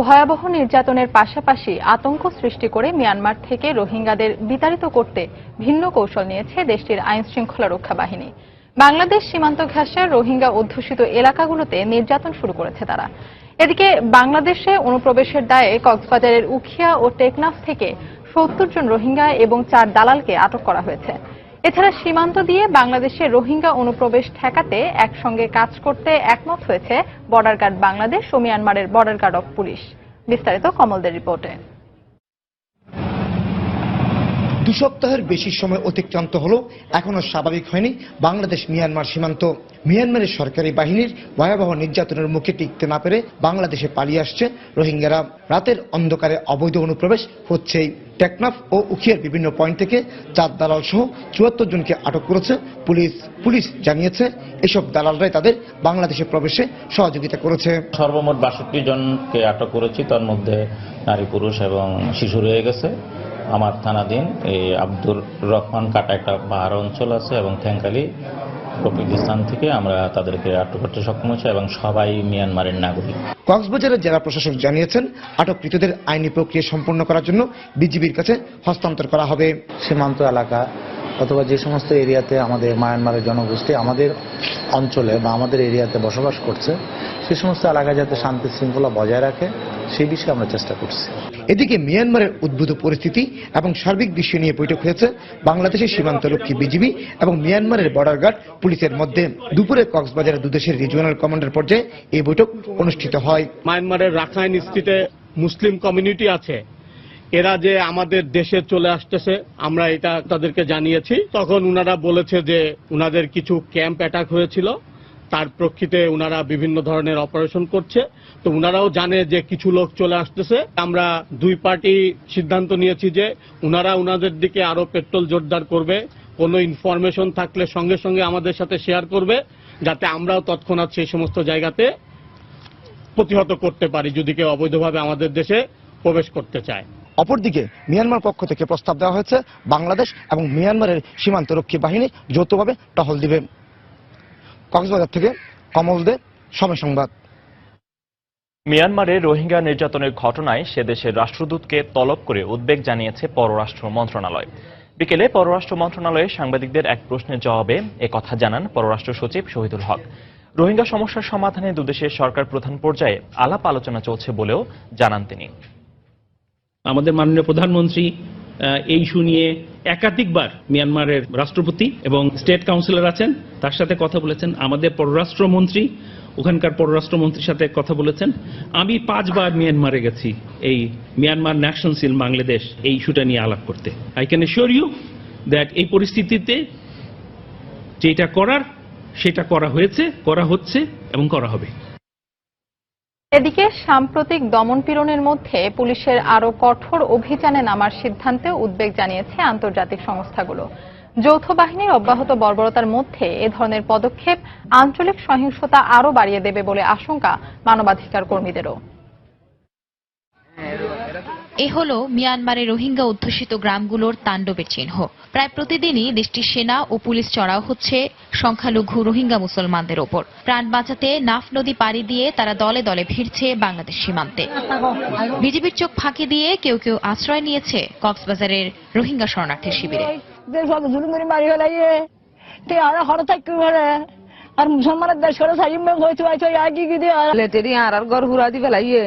ভয়াবহ নির্যাতনের পাশাপাশি আতঙ্ক সৃষ্টি করে মিয়ানমার থেকে রোহিঙ্গাদের বিতাড়িত করতে ভিন্ন কৌশল নিয়েছে দেশটির আইন শৃঙ্খলা রক্ষা বাহিনী। বাংলাদেশ সীমান্ত ঘেঁষার রোহিঙ্গা অধ্যুষিত এলাকাগুলোতে নির্যাতন শুরু করেছে তারা। এদিকে বাংলাদেশে অনুপ্রবেশের দায়ে কক্সবাজারের উখিয়া ও টেকনাফ থেকে সত্তর জন রোহিঙ্গা এবং চার দালালকে আটক করা হয়েছে। এছাড়া সীমান্ত দিয়ে বাংলাদেশে রোহিঙ্গা অনুপ্রবেশ ঠেকাতে একসঙ্গে কাজ করতে একমত হয়েছে বর্ডার গার্ড বাংলাদেশ ও মিয়ানমারের বর্ডার গার্ড অফ পুলিশ। বিস্তারিত কমলদের রিপোর্টে। দু সপ্তাহের বেশি সময় অতিক্রান্ত হলো, এখনও স্বাভাবিক হয়নি বাংলাদেশ মিয়ানমার সীমান্ত। মিয়ানমারের সরকারি বাহিনীর ভয়াবহ নির্যাতনের মুখে টিকতে না পেরে বাংলাদেশে পালিয়ে আসছে রোহিঙ্গারা। রাতের অন্ধকারে অবৈধ অনুপ্রবেশ হচ্ছেই। টেকনাফ ও উখিয়ার বিভিন্ন পয়েন্ট থেকে চার দালাল সহ চুয়াত্তর জনকে আটক করেছে পুলিশ। পুলিশ জানিয়েছে, এসব দালালরাই তাদের বাংলাদেশে প্রবেশে সহযোগিতা করেছে। সর্বমোট বাষট্টি জনকে আটক করেছি, তার মধ্যে নারী পুরুষ এবং শিশু রয়ে গেছে। আমার থানাধীন এই আব্দুর রহমান কাটা একটা পাহাড় অঞ্চল আছে এবং প্রকৃতি স্থান থেকে আমরা তাদেরকে আটক করতে সক্ষম হয়েছি এবং সবাই মিয়ানমারের নাগরিক। কক্সবাজারের জেলা প্রশাসক জানিয়েছেন আটককৃতদের আইনি প্রক্রিয়া সম্পন্ন করার জন্য বিজিবির কাছে হস্তান্তর করা হবে। সীমান্ত এলাকা অথবা যে সমস্ত এরিয়াতে আমাদের মায়ানমারের জনগোষ্ঠী আমাদের অঞ্চলে বা আমাদের এরিয়াতে বসবাস করছে সে সমস্ত এলাকায় যাতে শান্তি শৃঙ্খলা বজায় রাখে সেই বিষয়ে আমরা চেষ্টা করছি। এদিকে মিয়ানমারের উদ্ভূত পরিস্থিতি এবং সার্বিক বিষয় নিয়ে বৈঠক হয়েছে বাংলাদেশের সীমান্তরক্ষী বিজিবি এবং মিয়ানমারের বর্ডার গার্ড পুলিশের মধ্যে। দুপুরে কক্সবাজারের দুদেশের রিজিওনাল কমান্ডার পর্যায়ে এই বৈঠক অনুষ্ঠিত হয়। মায়ানমারের রাখাইন স্ট্রিটে মুসলিম কমিউনিটি আছে। এরা যে আমাদের দেশে চলে আসতেছে আমরা এটা তাদেরকে জানিয়েছি। তখন উনারা বলেছে যে উনাদের কিছু ক্যাম্প অ্যাটাক হয়েছিল। তার প্রেক্ষিতে উনারা বিভিন্ন ধরনের অপারেশন করছে। তো উনারাও জানে যে কিছু লোক চলে আসতেছে। আমরা দুই পার্টি সিদ্ধান্ত নিয়েছি যে উনারা উনাদের দিকে আরও পেট্রোল জোরদার করবে, কোনো ইনফরমেশন থাকলে সঙ্গে সঙ্গে আমাদের সাথে শেয়ার করবে, যাতে আমরাও তৎক্ষণাৎ সেই সমস্ত জায়গাতে প্রতিহত করতে পারি, যদি কেউ অবৈধভাবে আমাদের দেশে প্রবেশ করতে চায়। অপরদিকে মিয়ানমার পক্ষ থেকে প্রস্তাব দেওয়া হয়েছে, বাংলাদেশ এবং মিয়ানমারের সীমান্তরক্ষী বাহিনী যৌথভাবে টহল দিবে। কক্সবাজার থেকে কমল দে সময় সংবাদ। মিয়ানমারে রোহিঙ্গা নির্যাতনের ঘটনায় সে দেশের রাষ্ট্রদূতকে তলব করে উদ্বেগ জানিয়েছে পররাষ্ট্র মন্ত্রণালয়। বিকেলে পররাষ্ট্র মন্ত্রণালয়ে সাংবাদিকদের এক প্রশ্নের জবাবে কথা জানান পররাষ্ট্র সচিব শহীদুল হক। রোহিঙ্গা সমস্যার সমাধানে দুদেশের সরকার প্রধান পর্যায়ে আলাপ আলোচনা চলছে বলেও জানান তিনি। আমাদের মাননীয় প্রধানমন্ত্রী এই ইস্যু নিয়ে একাধিকবার মিয়ানমারের রাষ্ট্রপতি এবং স্টেট কাউন্সিলর আছেন। তার সাথে কথা বলেছেন আমাদের পররাষ্ট্রমন্ত্রী। ওখানকার পররাষ্ট্রমন্ত্রীর সাথে কথা বলেছেন। আমি পাঁচবার মিয়ানমারে গেছি, এই মিয়ানমার ন্যাশনাল সিল বাংলাদেশ এই ইস্যুটা নিয়ে আলাপ করতে। I can assure you that এই পরিস্থিতিতে যেটা করার, সেটা করা হয়েছে, করা হচ্ছে এবং করা হবে। এদিকে সাম্প্রতিক দমনপীড়নের মধ্যে পুলিশের আরও কঠোর অভিযানে নামার সিদ্ধান্তে উদ্বেগ জানিয়েছে আন্তর্জাতিক সংস্থাগুলো। যৌথ বাহিনীর অব্যাহত বর্বরতার মধ্যে এ ধরনের পদক্ষেপ আঞ্চলিক সহিংসতা আরও বাড়িয়ে দেবে বলে আশঙ্কা মানবাধিকার কর্মীদেরও এ হলো মিয়ানমারের রোহিঙ্গা অধ্যুষিত গ্রামগুলোর তাণ্ডবের চিহ্ন। প্রায় প্রতিদিনই দেশটির সেনা ও পুলিশ চড়াও হচ্ছে সংখ্যালঘু রোহিঙ্গা মুসলমানদের ওপর। প্রাণ বাঁচাতে নাফ নদী পাড়ি দিয়ে তারা দলে দলে ভিড়ছে বাংলাদেশ সীমান্তে। বিজিবির চোখ ফাঁকি দিয়ে কেউ কেউ আশ্রয় নিয়েছে কক্সবাজারের রোহিঙ্গা শরণার্থী শিবিরে। তে আর মুসলমানের দেশ করে সাইম গিয়ে দিয়ে? আর ঘর হুরা দি ফেলাইয়ে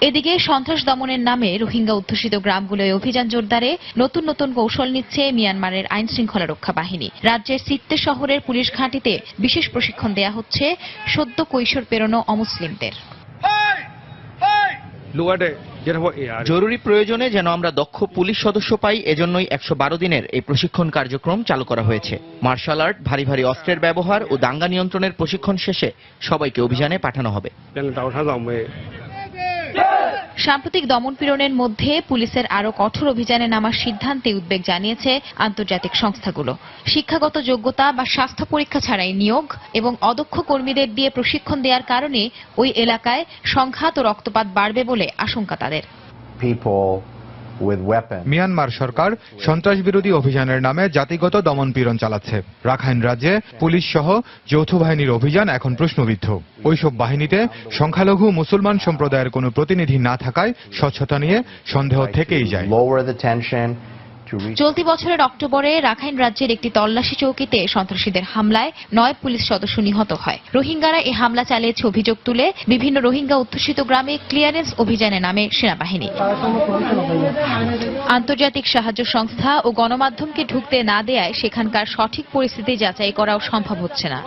এদিকে সন্ত্রাস দমনের নামে রোহিঙ্গা অধ্যুষিত গ্রামগুলোয় অভিযান জোরদারে নতুন নতুন কৌশল নিচ্ছে মিয়ানমারের আইন শৃঙ্খলা রক্ষা বাহিনী। রাজ্যের সিত্তে শহরের পুলিশ ঘাঁটিতে বিশেষ প্রশিক্ষণ দেয়া হচ্ছে সদ্য কৈশোর পেরোনো অমুসলিমদের। জরুরি প্রয়োজনে যেন আমরা দক্ষ পুলিশ সদস্য পাই এজন্যই একশো বারো দিনের এই প্রশিক্ষণ কার্যক্রম চালু করা হয়েছে। মার্শাল আর্ট ভারী ভারী অস্ত্রের ব্যবহার ও দাঙ্গা নিয়ন্ত্রণের প্রশিক্ষণ শেষে সবাইকে অভিযানে পাঠানো হবে। সাম্প্রতিক দমনপীড়নের মধ্যে পুলিশের আরও কঠোর অভিযানে নামার সিদ্ধান্তে উদ্বেগ জানিয়েছে আন্তর্জাতিক সংস্থাগুলো শিক্ষাগত যোগ্যতা বা স্বাস্থ্য পরীক্ষা ছাড়াই নিয়োগ এবং অদক্ষ কর্মীদের দিয়ে প্রশিক্ষণ দেওয়ার কারণে ওই এলাকায় সংঘাত ও রক্তপাত বাড়বে বলে আশঙ্কা তাদের. মিয়ানমার সরকার সন্ত্রাস বিরোধী অভিযানের নামে জাতিগত দমনপীড়ন চালাচ্ছে। রাখাইন রাজ্যে পুলিশ সহ যৌথ বাহিনীর অভিযান এখন প্রশ্নবিদ্ধ। ওইসব বাহিনীতে সংখ্যালঘু মুসলমান সম্প্রদায়ের কোনো প্রতিনিধি না থাকায় স্বচ্ছতা নিয়ে সন্দেহ থেকেই যায়। চলতি বছরের অক্টোবরে রাখাইন রাজ্যের একটি তল্লাশি চৌকিতে সন্ত্রাসীদের হামলায় নয় পুলিশ সদস্য নিহত হয়। রোহিঙ্গারা এই হামলা চালিয়েছে অভিযোগ তুলে বিভিন্ন রোহিঙ্গা অধ্যুষিত গ্রামে ক্লিয়ারেন্স অভিযানে নামে সেনাবাহিনী। আন্তর্জাতিক সাহায্য সংস্থা ও গণমাধ্যমকে ঢুকতে না দেয়ায় সেখানকার সঠিক পরিস্থিতি যাচাই করাও সম্ভব হচ্ছে না।